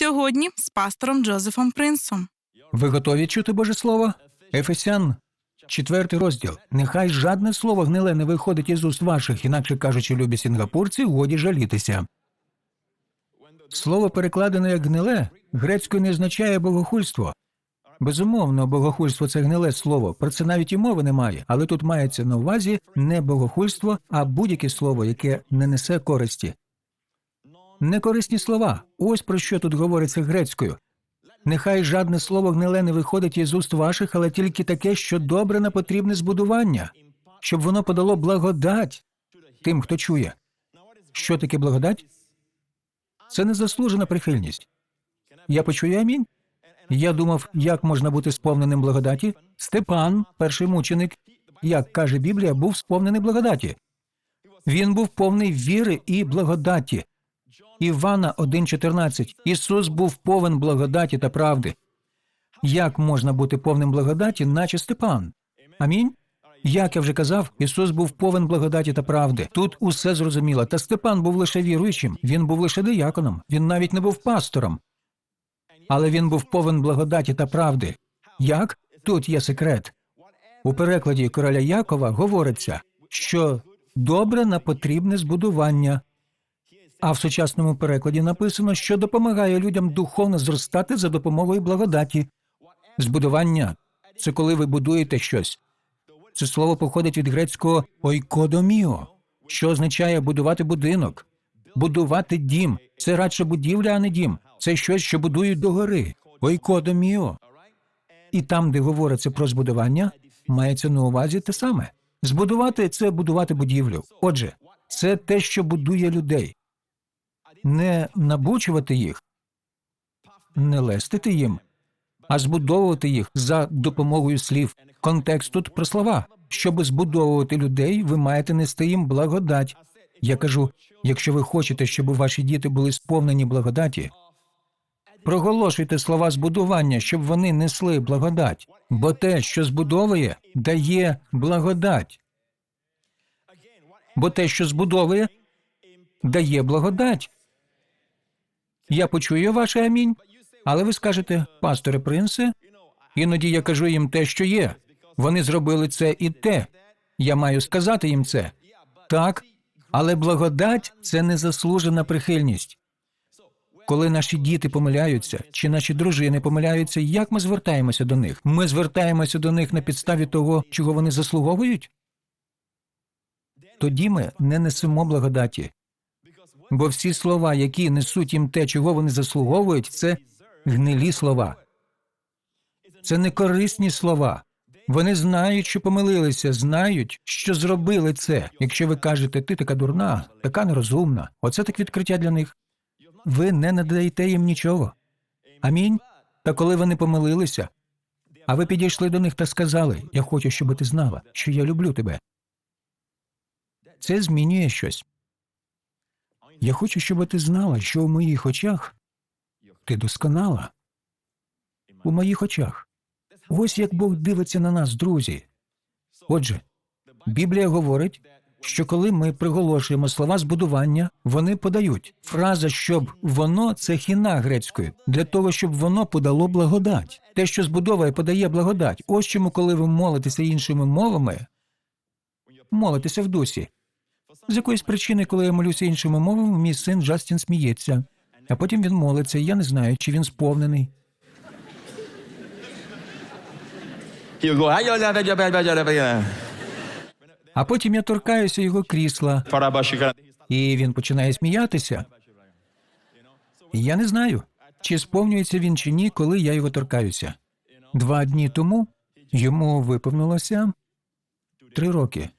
Сьогодні з пастором Джозефом Принсом. Ви готові чути Боже Слово? Ефесян, четвертий розділ. Нехай жадне слово гниле не виходить із уст ваших, інакше кажучи, любі сінгапурці, годі жалітися. Слово перекладене як гниле грецькою не означає богохульство. Безумовно, богохульство це гниле слово. Про це навіть і мови немає. Але тут мається на увазі не богохульство, а будь-яке слово, яке не несе користі. Некорисні слова. Ось про що тут говориться грецькою. Нехай жадне слово гниле не виходить із уст ваших, але тільки таке, що добре на потрібне збудування, щоб воно подало благодать тим, хто чує. Що таке благодать? Це незаслужена прихильність. Я почую амінь. Я думав, як можна бути сповненим благодаті. Степан, перший мученик, як каже Біблія, був сповнений благодаті. Він був повний віри і благодаті. Івана 1.14. Ісус був повен благодаті та правди. Як можна бути повним благодаті, наче Степан? Амінь. Як я вже казав, Ісус був повен благодаті та правди. Тут усе зрозуміло. Та Степан був лише віруючим, він був лише дияконом, він навіть не був пастором. Але він був повен благодаті та правди. Як? Тут є секрет. У перекладі короля Якова говориться, що добре на потрібне збудування. А в сучасному перекладі написано, що допомагає людям духовно зростати за допомогою благодаті. Збудування це коли ви будуєте щось. Це слово походить від грецького ойкодоміо, що означає будувати будинок, будувати дім. Це радше будівля, а не дім. Це щось, що будують догори. Ойкодоміо. І там, де говориться про збудування, мається на увазі те саме. Збудувати це будувати будівлю. Отже, це те, що будує людей не набучувати їх, не лестити їм, а збудовувати їх за допомогою слів. Контекст тут про слова. Щоб збудовувати людей, ви маєте нести їм благодать. Я кажу, якщо ви хочете, щоб ваші діти були сповнені благодаті, проголошуйте слова збудування, щоб вони несли благодать, бо те, що збудовує, дає благодать. Бо те, що збудовує, дає благодать. Я почую ваше амінь, але ви скажете, пасторе принце, іноді я кажу їм те, що є. Вони зробили це і те. Я маю сказати їм це. Так, але благодать це незаслужена прихильність. Коли наші діти помиляються, чи наші дружини помиляються, як ми звертаємося до них? Ми звертаємося до них на підставі того, чого вони заслуговують? Тоді ми не несемо благодаті. Бо всі слова, які несуть їм те, чого вони заслуговують, це гнилі слова. Це некорисні слова. Вони знають, що помилилися, знають, що зробили це. Якщо ви кажете, ти така дурна, така нерозумна, оце так відкриття для них. Ви не надаєте їм нічого. Амінь. Та коли вони помилилися, а ви підійшли до них та сказали: Я хочу, щоб ти знала, що я люблю тебе. Це змінює щось. Я хочу, щоб ти знала, що у моїх очах ти досконала. У моїх очах. Ось як Бог дивиться на нас, друзі. Отже, Біблія говорить, що коли ми приголошуємо слова збудування, вони подають. Фраза, щоб воно це хіна грецькою, для того, щоб воно подало благодать. Те, що збудовує, подає благодать. Ось чому, коли ви молитеся іншими мовами, молитеся в дусі. З якоїсь причини, коли я молюся іншими мовами, мій син Джастін сміється, а потім він молиться, і я не знаю, чи він сповнений. А потім я торкаюся його крісла, і він починає сміятися. І я не знаю, чи сповнюється він чи ні, коли я його торкаюся. Два дні тому йому виповнилося три роки.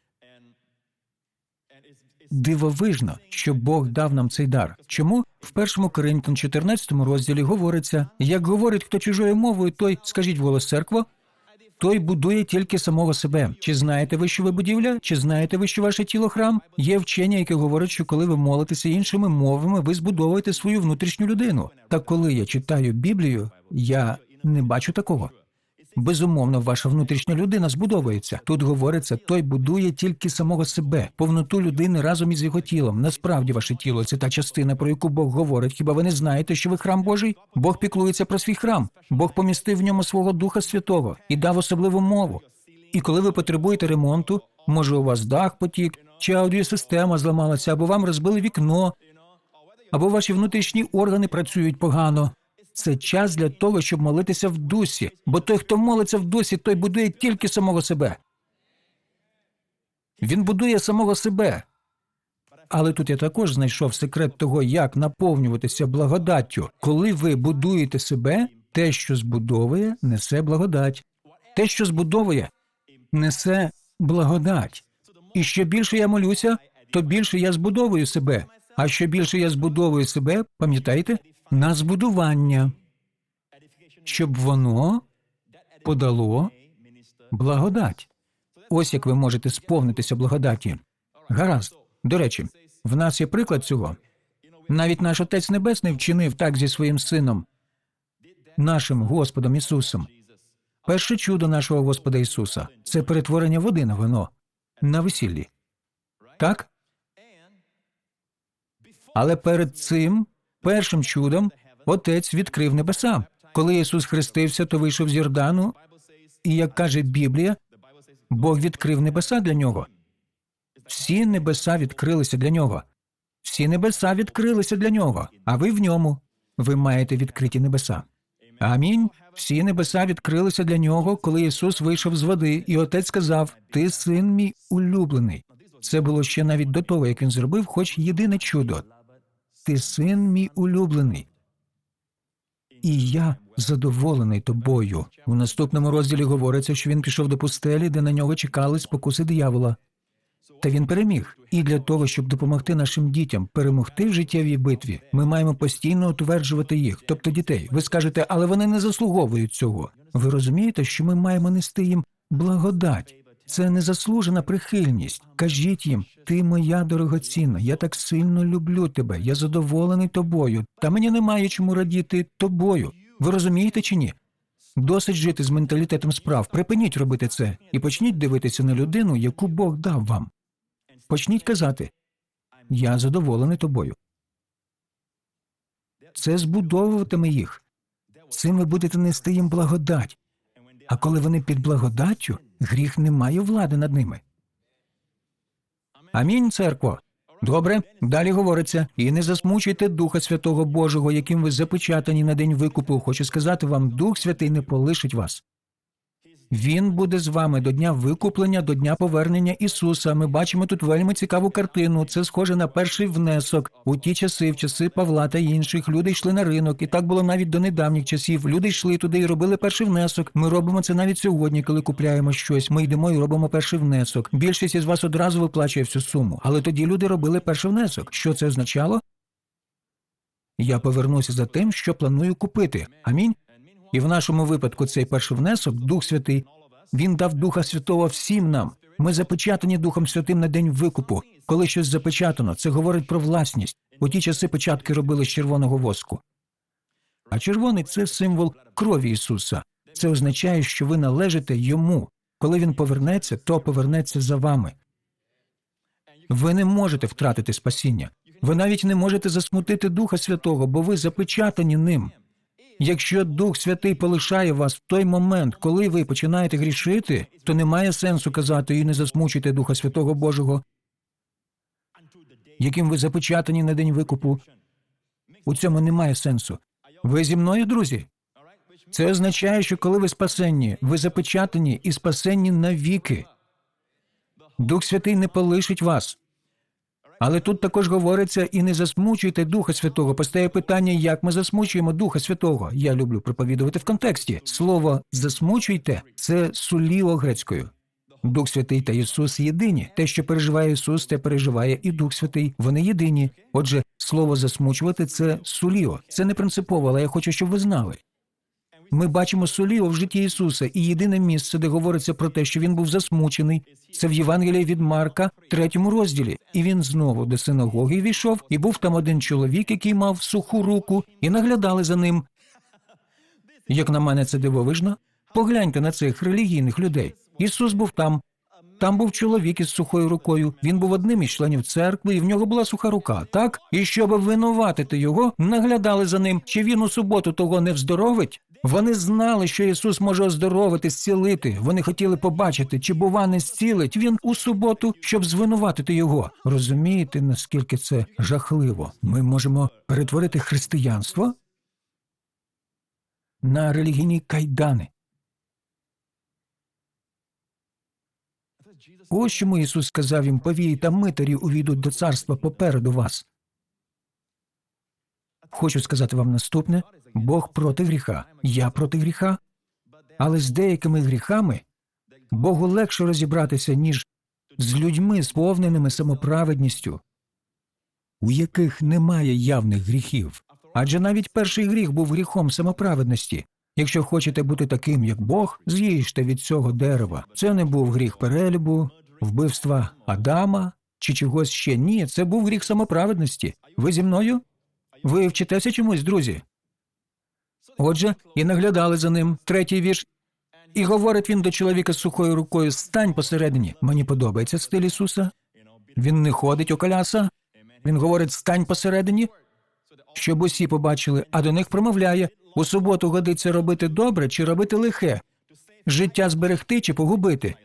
Дивовижно, що Бог дав нам цей дар. Чому в першому Коринтян 14 розділі говориться: як говорить хто чужою мовою, той скажіть голос церкво, той будує тільки самого себе. Чи знаєте ви, що ви будівля? Чи знаєте ви, що ваше тіло храм? Є вчення, яке говорить, що коли ви молитеся іншими мовами, ви збудовуєте свою внутрішню людину. Та коли я читаю Біблію, я не бачу такого. Безумовно, ваша внутрішня людина збудовується. Тут говориться, той будує тільки самого себе, повноту людини разом із його тілом. Насправді, ваше тіло це та частина, про яку Бог говорить. Хіба ви не знаєте, що ви храм Божий? Бог піклується про свій храм. Бог помістив в ньому свого Духа Святого і дав особливу мову. І коли ви потребуєте ремонту, може у вас дах потік, чи аудіосистема зламалася, або вам розбили вікно, або ваші внутрішні органи працюють погано. Це час для того, щоб молитися в дусі, бо той, хто молиться в дусі, той будує тільки самого себе. Він будує самого себе. Але тут я також знайшов секрет того, як наповнюватися благодаттю. Коли ви будуєте себе, те, що збудовує, несе благодать. Те, що збудовує, несе благодать. І що більше я молюся, то більше я збудовую себе. А що більше я збудовую себе, пам'ятаєте, на збудування, щоб воно подало благодать. Ось як ви можете сповнитися благодаті. Гаразд. До речі, в нас є приклад цього. Навіть наш Отець Небесний вчинив так зі своїм сином, нашим Господом Ісусом. Перше чудо нашого Господа Ісуса це перетворення води на вино на весіллі. Так? Але перед цим першим чудом Отець відкрив небеса. Коли Ісус хрестився, то вийшов з Йордану, і як каже Біблія, Бог відкрив небеса для нього. Всі небеса відкрилися для нього. Всі небеса відкрилися для нього, а ви в ньому. Ви маєте відкриті небеса. Амінь. Всі небеса відкрилися для нього, коли Ісус вийшов з води, і отець сказав: Ти син мій улюблений. Це було ще навіть до того, як він зробив хоч єдине чудо. Ти син мій улюблений. І я задоволений тобою. У наступному розділі говориться, що він пішов до пустелі, де на нього чекали спокуси диявола. Та він переміг. І для того, щоб допомогти нашим дітям перемогти в життєвій битві, ми маємо постійно утверджувати їх, тобто дітей. Ви скажете, але вони не заслуговують цього. Ви розумієте, що ми маємо нести їм благодать. Це незаслужена прихильність. Кажіть їм, ти моя дорогоцінна, я так сильно люблю тебе, я задоволений тобою, та мені немає чому радіти тобою. Ви розумієте чи ні? Досить жити з менталітетом справ. Припиніть робити це і почніть дивитися на людину, яку Бог дав вам. Почніть казати Я задоволений тобою. Це збудовуватиме їх. Цим ви будете нести їм благодать. А коли вони під благодаттю, гріх не має влади над ними. Амінь, церкво. Добре, далі говориться, і не засмучуйте Духа Святого Божого, яким ви запечатані на день викупу. Хочу сказати вам, Дух Святий не полишить вас. Він буде з вами до дня викуплення, до дня повернення Ісуса. Ми бачимо тут вельми цікаву картину. Це схоже на перший внесок. У ті часи, в часи Павла та інших, люди йшли на ринок, і так було навіть до недавніх часів. Люди йшли туди і робили перший внесок. Ми робимо це навіть сьогодні, коли купляємо щось. Ми йдемо і робимо перший внесок. Більшість із вас одразу виплачує всю суму. Але тоді люди робили перший внесок. Що це означало? Я повернуся за тим, що планую купити. Амінь. І в нашому випадку цей перший внесок, Дух Святий, він дав Духа Святого всім нам. Ми запечатані Духом Святим на день викупу. Коли щось запечатано, це говорить про власність. У ті часи початки робили з червоного воску. А червоний це символ крові Ісуса. Це означає, що ви належите йому. Коли він повернеться, то повернеться за вами. Ви не можете втратити спасіння. Ви навіть не можете засмутити Духа Святого, бо ви запечатані ним. Якщо Дух Святий полишає вас в той момент, коли ви починаєте грішити, то немає сенсу казати і не засмучуйте Духа Святого Божого, яким ви запечатані на день викупу. У цьому немає сенсу. Ви зі мною, друзі? Це означає, що коли ви спасенні, ви запечатані і спасенні навіки. Дух Святий не полишить вас. Але тут також говориться і не засмучуйте Духа Святого. Постає питання, як ми засмучуємо Духа Святого. Я люблю проповідувати в контексті. Слово засмучуйте це суліо грецькою. Дух Святий та Ісус єдині. Те, що переживає Ісус, те переживає і Дух Святий. Вони єдині. Отже, слово засмучувати це суліо. Це не принципово, але я хочу, щоб ви знали. Ми бачимо соліо в житті Ісуса, і єдине місце, де говориться про те, що він був засмучений, це в Євангелії від Марка, третьому розділі. І він знову до синагоги війшов, і був там один чоловік, який мав суху руку, і наглядали за ним. Як на мене, це дивовижно. Погляньте на цих релігійних людей. Ісус був там. Там був чоловік із сухою рукою. Він був одним із членів церкви, і в нього була суха рука, так? І щоб винуватити його, наглядали за ним, чи він у суботу того не вздоровить. Вони знали, що Ісус може оздоровити, зцілити. Вони хотіли побачити, чи бува не зцілить він у суботу, щоб звинуватити його. Розумієте, наскільки це жахливо? Ми можемо перетворити християнство на релігійні кайдани. Ось чому Ісус сказав їм повії та митарі увійдуть до царства попереду вас. Хочу сказати вам наступне: Бог проти гріха, я проти гріха, але з деякими гріхами Богу легше розібратися, ніж з людьми, сповненими самоправедністю, у яких немає явних гріхів. Адже навіть перший гріх був гріхом самоправедності. Якщо хочете бути таким, як Бог, з'їжте від цього дерева. Це не був гріх перелюбу, вбивства Адама чи чогось ще. Ні, це був гріх самоправедності. Ви зі мною? Ви вчитеся чомусь, друзі? Отже, і наглядали за ним третій вірш. І говорить він до чоловіка з сухою рукою: стань посередині. Мені подобається стиль Ісуса. Він не ходить у коляса. Він говорить: стань посередині, щоб усі побачили, а до них промовляє: у суботу годиться робити добре чи робити лихе, життя зберегти чи погубити.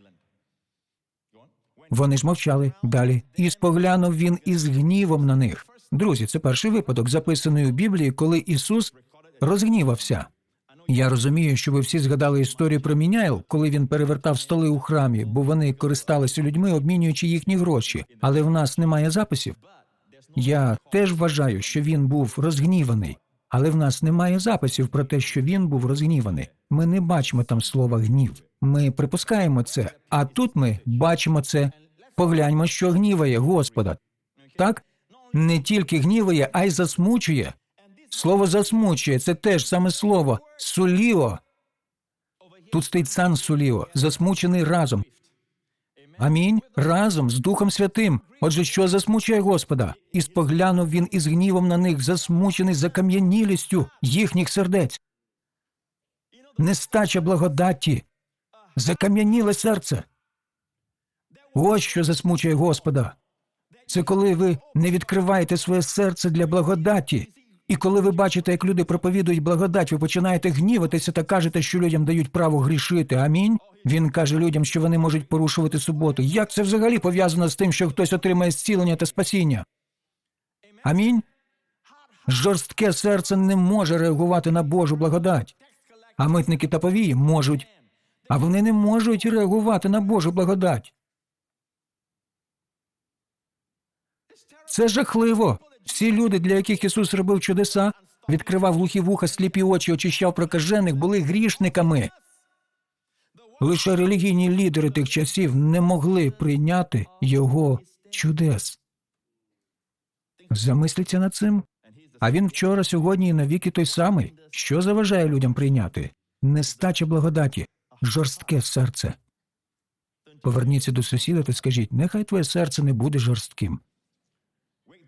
Вони ж мовчали далі, і споглянув він із гнівом на них. Друзі, це перший випадок, записаний у Біблії, коли Ісус розгнівався. Я розумію, що ви всі згадали історію про Міняйл, коли він перевертав столи у храмі, бо вони користалися людьми, обмінюючи їхні гроші. Але в нас немає записів. Я теж вважаю, що він був розгніваний, але в нас немає записів про те, що він був розгніваний. Ми не бачимо там слова гнів. Ми припускаємо це, а тут ми бачимо це. Погляньмо, що гніває Господа. Так не тільки гніває, а й засмучує. Слово засмучує це теж саме слово суліо. Тут стоїть сан суліо, засмучений разом. Амінь. Разом з Духом Святим. Отже, що засмучує Господа? І споглянув він із гнівом на них, засмучений закам'янілістю їхніх сердець. Нестача благодаті, закам'яніле серце. Ось що засмучує Господа. Це коли ви не відкриваєте своє серце для благодаті. І коли ви бачите, як люди проповідують благодать, ви починаєте гніватися та кажете, що людям дають право грішити. Амінь. Він каже людям, що вони можуть порушувати суботу. Як це взагалі пов'язано з тим, що хтось отримає зцілення та спасіння? Амінь. Жорстке серце не може реагувати на Божу благодать. А митники та повії можуть. А вони не можуть реагувати на Божу благодать. Це жахливо. Всі люди, для яких Ісус робив чудеса, відкривав глухі вуха, сліпі очі, очищав прокажених, були грішниками. Лише релігійні лідери тих часів не могли прийняти його чудес. Замисліться над цим. А він вчора, сьогодні і навіки той самий. Що заважає людям прийняти? Нестача благодаті, жорстке серце. Поверніться до сусіда та скажіть, нехай твоє серце не буде жорстким.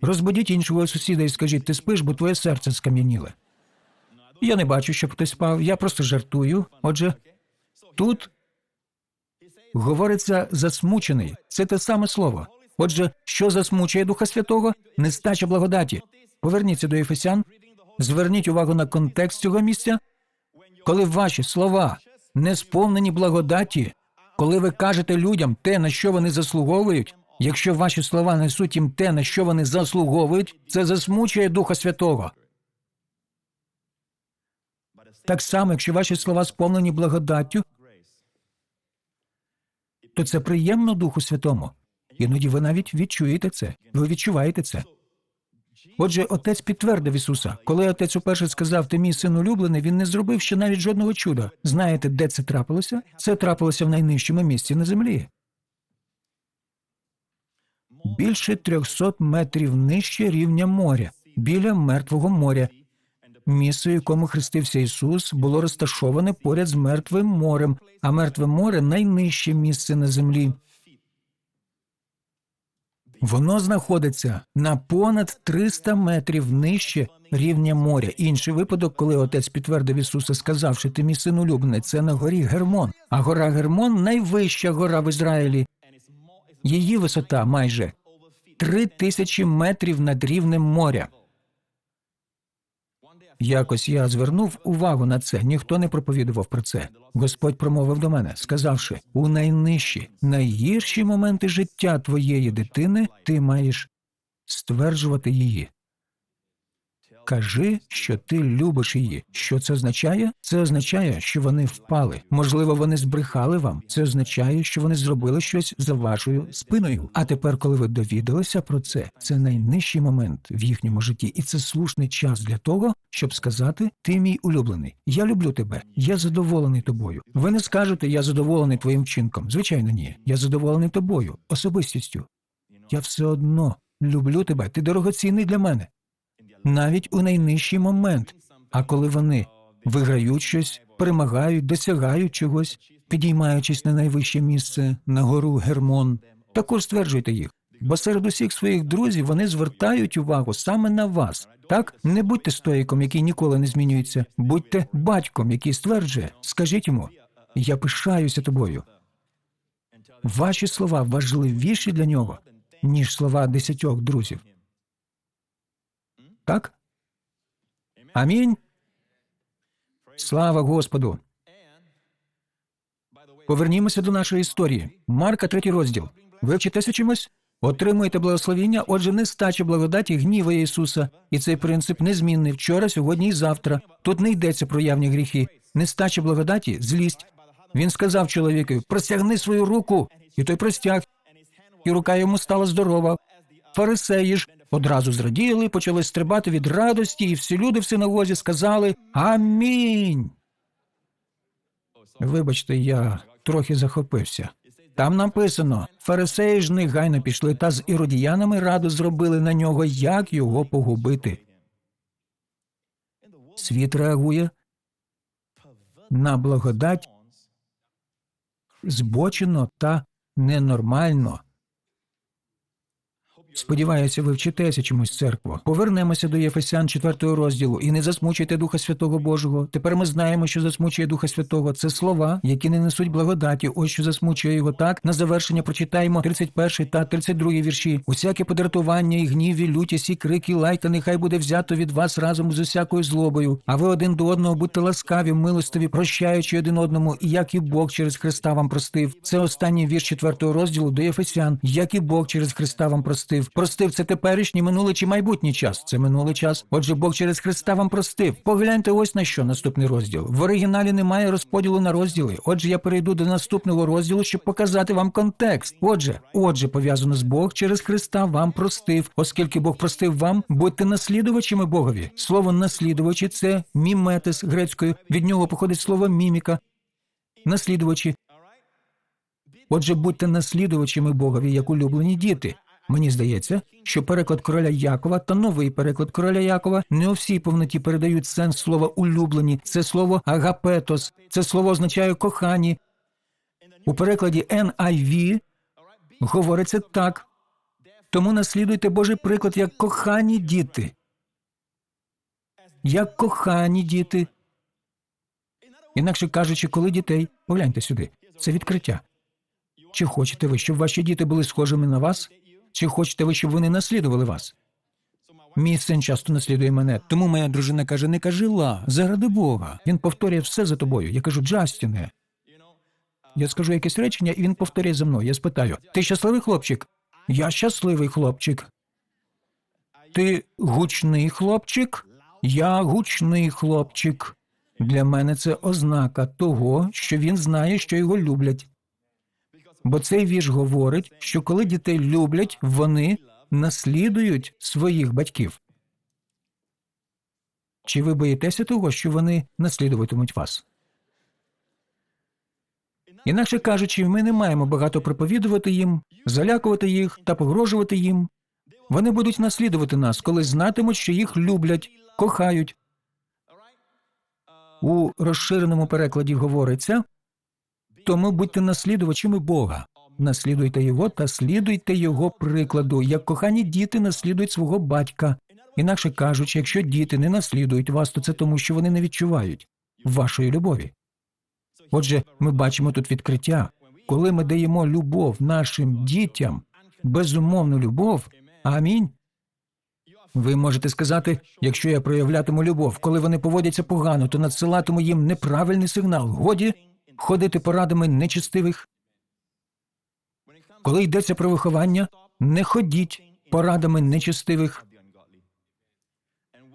Розбудіть іншого сусіда і скажіть, ти спиш, бо твоє серце скам'яніле. Я не бачу, щоб хтось спав, я просто жартую. Отже, тут говориться засмучений. Це те саме слово. Отже, що засмучує Духа Святого? Нестача благодаті. Поверніться до Ефесян, зверніть увагу на контекст цього місця. Коли ваші слова не сповнені благодаті, коли ви кажете людям те, на що вони заслуговують, якщо ваші слова несуть їм те, на що вони заслуговують, це засмучує Духа Святого. Так само, якщо ваші слова сповнені благодаттю, то це приємно Духу Святому. Іноді ви навіть відчуєте це, ви відчуваєте це. Отже, отець підтвердив Ісуса. Коли отець уперше сказав, ти мій син улюблений, він не зробив ще навіть жодного чуда. Знаєте, де це трапилося? Це трапилося в найнижчому місці на землі. Більше 300 метрів нижче рівня моря, біля мертвого моря. Місце, якому хрестився Ісус, було розташоване поряд з мертвим морем, а мертве море найнижче місце на землі. Воно знаходиться на понад 300 метрів нижче рівня моря. Інший випадок, коли отець підтвердив Ісуса, сказавши, ти мій син улюблений, це на горі Гермон. А гора Гермон найвища гора в Ізраїлі. Її висота майже три тисячі метрів над рівнем моря. Якось я звернув увагу на це. Ніхто не проповідував про це. Господь промовив до мене, сказавши: у найнижчі, найгірші моменти життя твоєї дитини ти маєш стверджувати її. Кажи, що ти любиш її. Що це означає? Це означає, що вони впали. Можливо, вони збрехали вам. Це означає, що вони зробили щось за вашою спиною. А тепер, коли ви довідалися про це, це найнижчий момент в їхньому житті, і це слушний час для того, щоб сказати: ти мій улюблений. Я люблю тебе. Я задоволений тобою. Ви не скажете, я задоволений твоїм вчинком. Звичайно, ні. Я задоволений тобою, особистістю. Я все одно люблю тебе. Ти дорогоцінний для мене навіть у найнижчий момент. А коли вони виграють щось, перемагають, досягають чогось, підіймаючись на найвище місце на гору Гермон, також стверджуйте їх. Бо серед усіх своїх друзів вони звертають увагу саме на вас. Так, не будьте стоїком, який ніколи не змінюється, будьте батьком, який стверджує. Скажіть йому, я пишаюся тобою. Ваші слова важливіші для нього, ніж слова десятьох друзів. Так? Амінь. Слава Господу. Повернімося до нашої історії. Марка, третій розділ. Ви вчитеся чимось? Отримуєте благословіння, отже, нестача благодаті гніває Ісуса, і цей принцип незмінний вчора, сьогодні і завтра. Тут не йдеться про явні гріхи. Нестача благодаті злість. Він сказав чоловікові: простягни свою руку, і той простяг, і рука йому стала здорова. Фарисеї ж одразу зраділи, почали стрибати від радості, і всі люди в синагозі сказали Амінь. Вибачте, я трохи захопився. Там написано: фарисеї ж негайно пішли та з іродіянами раду зробили на нього, як його погубити. Світ реагує на благодать збочено та ненормально. Сподіваюся, ви вчитеся чомусь церкву. Повернемося до Єфесян 4 розділу і не засмучуйте Духа Святого Божого. Тепер ми знаємо, що засмучує Духа Святого. Це слова, які не несуть благодаті. Ось що засмучує його так. На завершення прочитаємо 31 та 32 вірші. Усяке подратування і гнів, і лютість, і крики, лайка, нехай буде взято від вас разом з усякою злобою. А ви один до одного будьте ласкаві, милостиві, прощаючи один одному, і як і Бог через Христа вам простив. Це останній вірш 4 розділу до Єфесян. Як і Бог через Христа вам простив. Простив це теперішній, минулий чи майбутній час. Це минулий час. Отже, Бог через Христа вам простив. Погляньте ось на що наступний розділ. В оригіналі немає розподілу на розділи. Отже, я перейду до наступного розділу, щоб показати вам контекст. Отже, отже, пов'язано з Бог через Христа вам простив. Оскільки Бог простив вам, будьте наслідувачами Богові. Слово наслідувачі це міметес грецькою. Від нього походить слово міміка. Наслідувачі. Отже, будьте наслідувачами Богові, як улюблені діти. Мені здається, що переклад короля Якова та новий переклад короля Якова не у всій повноті передають сенс слова улюблені. Це слово агапетос. Це слово означає кохані. У перекладі NIV говориться так. Тому наслідуйте Божий приклад як кохані діти. Як кохані діти. Інакше кажучи, коли дітей, погляньте сюди, це відкриття. Чи хочете ви, щоб ваші діти були схожими на вас? Чи хочете ви, щоб вони наслідували вас? Мій син часто наслідує мене, тому моя дружина каже: не кажи ла, заради Бога. Він повторює все за тобою. Я кажу, Джастіне. Я скажу якесь речення, і він повторює за мною. Я спитаю: ти щасливий хлопчик? Я щасливий хлопчик. Ти гучний хлопчик? Я гучний хлопчик. Для мене це ознака того, що він знає, що його люблять. Бо цей вірш говорить, що коли дітей люблять, вони наслідують своїх батьків. Чи ви боїтеся того, що вони наслідуватимуть вас? Інакше кажучи, ми не маємо багато проповідувати їм, залякувати їх та погрожувати їм. Вони будуть наслідувати нас, коли знатимуть, що їх люблять, кохають. У розширеному перекладі говориться тому будьте наслідувачами Бога. Наслідуйте його та слідуйте його прикладу, як кохані діти наслідують свого батька. Інакше кажучи, якщо діти не наслідують вас, то це тому, що вони не відчувають вашої любові. Отже, ми бачимо тут відкриття. Коли ми даємо любов нашим дітям, безумовну любов, амінь. Ви можете сказати, якщо я проявлятиму любов, коли вони поводяться погано, то надсилатиму їм неправильний сигнал. Годі ходити порадами нечистивих. Коли йдеться про виховання, не ходіть порадами нечистивих,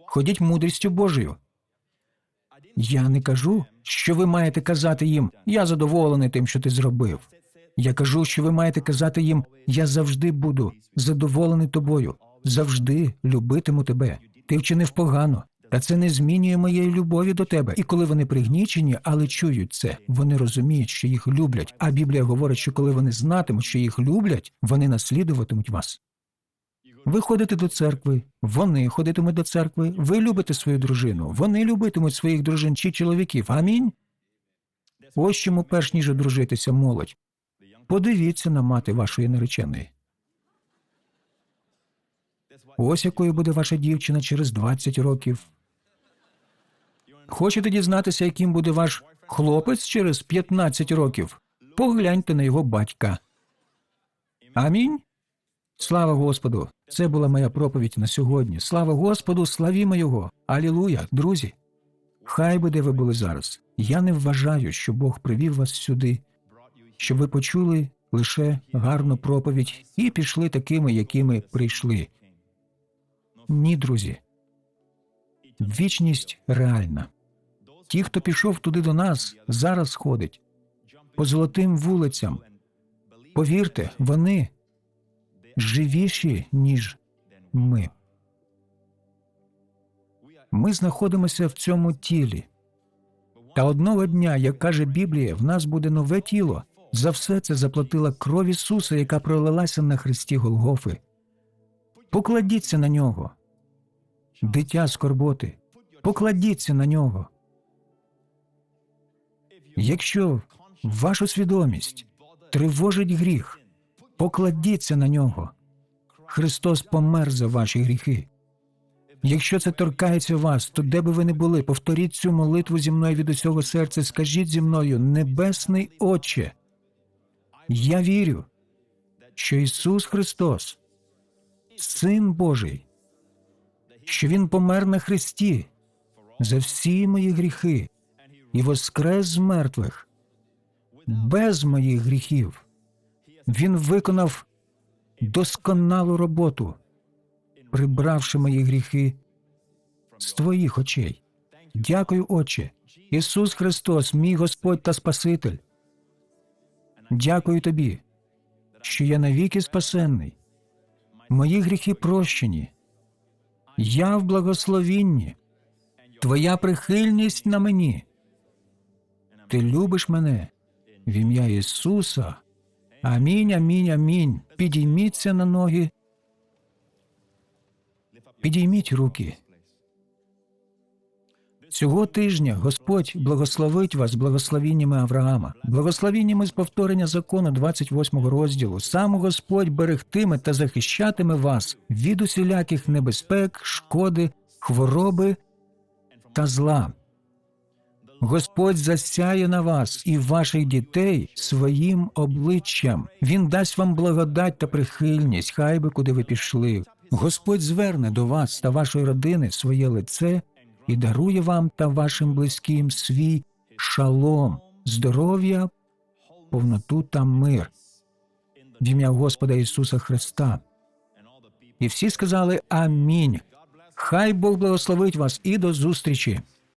ходіть мудрістю Божою. Я не кажу, що ви маєте казати їм Я задоволений тим, що ти зробив. Я кажу, що ви маєте казати їм Я завжди буду задоволений тобою, завжди любитиму тебе. Ти вчинив погано, та це не змінює моєї любові до тебе. І коли вони пригнічені, але чують це, вони розуміють, що їх люблять. А Біблія говорить, що коли вони знатимуть, що їх люблять, вони наслідуватимуть вас. Ви ходите до церкви, вони ходитимуть до церкви, ви любите свою дружину, вони любитимуть своїх дружин чи чоловіків. Амінь. Ось чому, перш ніж одружитися, молодь. Подивіться на мати вашої нареченої. Ось якою буде ваша дівчина через 20 років. Хочете дізнатися, яким буде ваш хлопець через 15 років? Погляньте на його батька. Амінь. Слава Господу! Це була моя проповідь на сьогодні. Слава Господу, славімо Його! Алілуя, друзі! Хай би де ви були зараз. Я не вважаю, що Бог привів вас сюди, щоб ви почули лише гарну проповідь і пішли такими, якими прийшли. Ні, друзі. Вічність реальна. Ті, хто пішов туди до нас, зараз ходить по золотим вулицям. Повірте, вони живіші, ніж ми. Ми знаходимося в цьому тілі. Та одного дня, як каже Біблія, в нас буде нове тіло. За все це заплатила кров Ісуса, яка пролилася на хресті Голгофи. Покладіться на нього. Дитя скорботи, покладіться на нього. Якщо вашу свідомість тривожить гріх, покладіться на нього. Христос помер за ваші гріхи. Якщо це торкається вас, то де би ви не були, повторіть цю молитву зі мною від усього серця, скажіть зі мною, Небесний Отче, я вірю, що Ісус Христос, Син Божий, що Він помер на Христі за всі мої гріхи і воскрес з мертвих, без моїх гріхів. Він виконав досконалу роботу, прибравши мої гріхи з твоїх очей. Дякую, Отче. Ісус Христос, мій Господь та Спаситель. Дякую тобі, що я навіки спасенний. Мої гріхи прощені. Я в благословінні. Твоя прихильність на мені. Ти любиш мене в ім'я Ісуса. Амінь, амінь, амінь. Підійміться на ноги. Підійміть руки. Цього тижня Господь благословить вас благословіннями Авраама, благословіннями з повторення закону 28 розділу. Сам Господь берегтиме та захищатиме вас від усіляких небезпек, шкоди, хвороби та зла. Господь засяє на вас і ваших дітей своїм обличчям. Він дасть вам благодать та прихильність, хай би куди ви пішли. Господь зверне до вас та вашої родини своє лице і дарує вам та вашим близьким свій шалом, здоров'я, повноту та мир. В ім'я Господа Ісуса Христа. І всі сказали Амінь. Хай Бог благословить вас і до зустрічі.